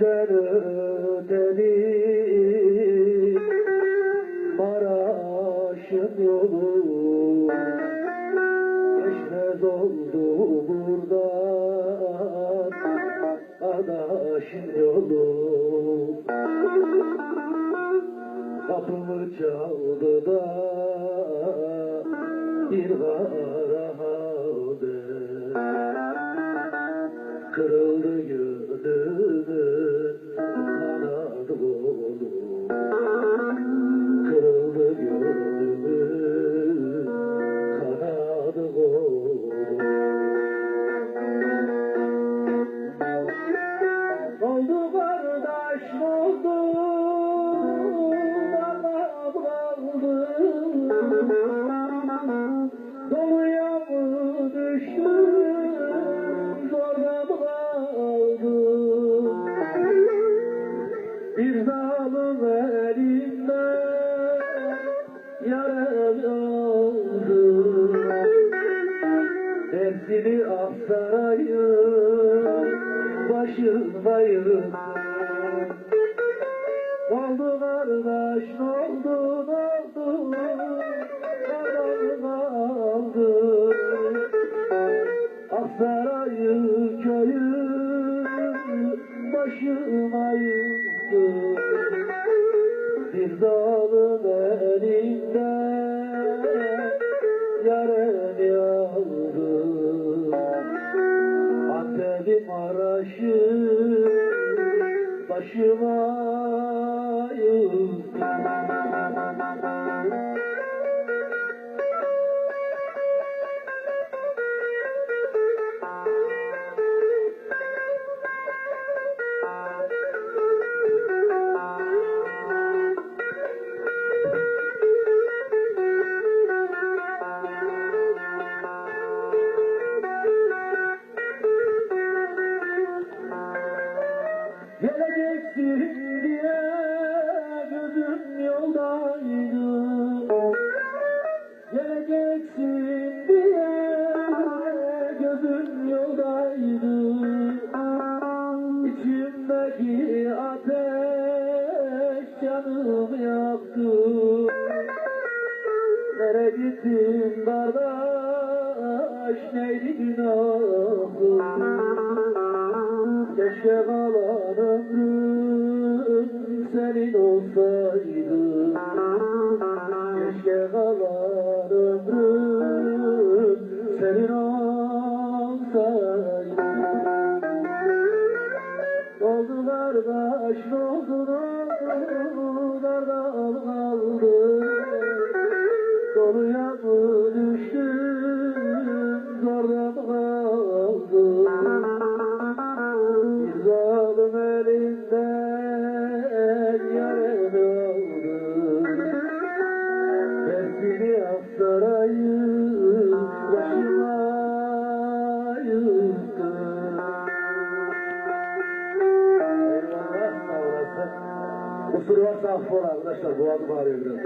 Göster deli. Maraş'ın yolu Geçmez oldu buradan Adaş'ın yolu Kapımı çaldı da Bir kara Kırıldı Oldu Dersini Aksaray'ın başındayım Oldu kardeş oldu oldu Kadar kaldı Aksaray'ın köyü başıma yıktı Bir zalim elinde yarım aldı Antep'im başıma yıktı yoldaydı İçimdeki ateş canımı yaktı. Nereye gittin kardeş neydi günahım Keşke kalan kardeş oldu oldu dardal kaldı Doluya mı düştüm zorda mı kaldım bir zalim elinden yarım aldı Dersini Aksaray'ı başıma Müslüman sağ olun arkadaşlar. Bu adım araya biraz.